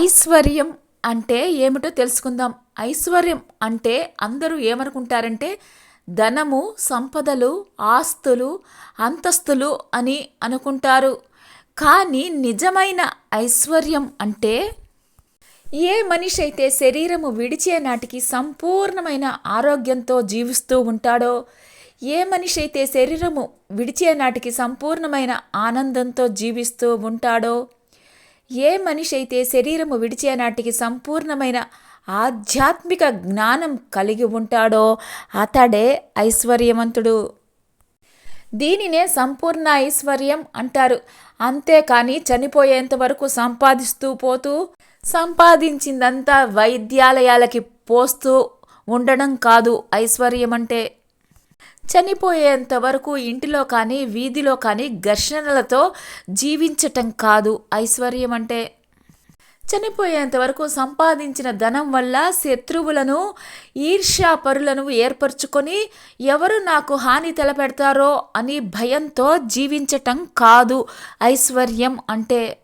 ఐశ్వర్యం అంటే ఏమిటో తెలుసుకుందాం. ఐశ్వర్యం అంటే అందరూ ఏమనుకుంటారంటే ధనము సంపదలు ఆస్తులు అంతస్తులు అని అనుకుంటారు. కానీ నిజమైన ఐశ్వర్యం అంటే ఏ మనిషి అయితే శరీరము విడిచే నాటికి సంపూర్ణమైన ఆరోగ్యంతో జీవిస్తూ ఉంటాడో ఏ మనిషి అయితే శరీరము విడిచే నాటికి సంపూర్ణమైన ఆనందంతో జీవిస్తూ ఉంటాడో ఏ మనిషి అయితే శరీరము విడిచే నాటికి సంపూర్ణమైన ఆధ్యాత్మిక జ్ఞానం కలిగి ఉంటాడో అతడే ఐశ్వర్యవంతుడు. దీనినే సంపూర్ణ ఐశ్వర్యం అంటారు. అంతేకాని చనిపోయేంత వరకు సంపాదిస్తూ పోతూ సంపాదించిందంతా వైద్యాలయాలకి పోస్తూ ఉండడం కాదు ఐశ్వర్యం అంటే చనిపోయేంత వరకు ఇంటిలో కానీ వీధిలో కానీ ఘర్షణలతో జీవించటం కాదు ఐశ్వర్యం అంటే చనిపోయేంత వరకు సంపాదించిన ధనం వల్ల శత్రువులను ఈర్ష్యాపరులను ఏర్పరచుకొని ఎవరు నాకు హాని తలపెడతారో అని భయంతో జీవించటం కాదు ఐశ్వర్యం అంటే.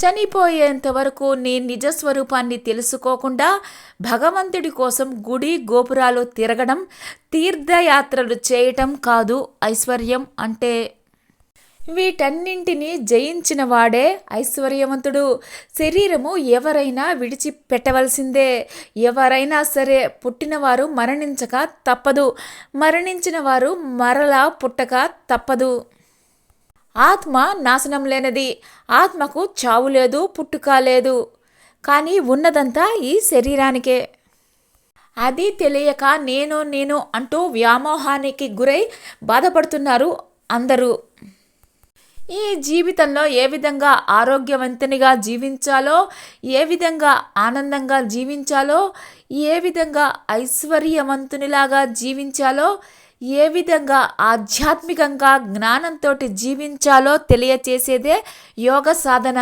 చనిపోయేంత వరకు నీ నిజస్వరూపాన్ని తెలుసుకోకుండా భగవంతుడి కోసం గుడి గోపురాలు తిరగడం తీర్థయాత్రలు చేయటం కాదు ఐశ్వర్యం అంటే. వీటన్నింటినీ జయించిన వాడే ఐశ్వర్యవంతుడు. శరీరము ఎవరైనా విడిచిపెట్టవలసిందే. ఎవరైనా సరే పుట్టినవారు మరణించక తప్పదు. మరణించిన వారు మరలా పుట్టక తప్పదు. ఆత్మ నాశనం లేనిది. ఆత్మకు చావు లేదు పుట్టుక లేదు. కానీ ఉన్నదంతా ఈ శరీరానికే. అది తెలియక నేను నేను అంటూ వ్యామోహానికి గురై బాధపడుతున్నారు అందరూ. ఈ జీవితంలో ఏ విధంగా ఆరోగ్యవంతునిగా జీవించాలో ఏ విధంగా ఆనందంగా జీవించాలో ఏ విధంగా ఐశ్వర్యవంతునిలాగా జీవించాలో ఏ విధంగా ఆధ్యాత్మికంగా జ్ఞానంతో జీవించాలో తెలియచేసేదే యోగ సాధన.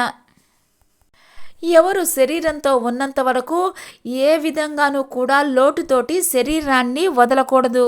ఎవరు శరీరంతో ఉన్నంత వరకు ఏ విధంగానూ కూడా లోటుతోటి శరీరాన్ని వదలకూడదు.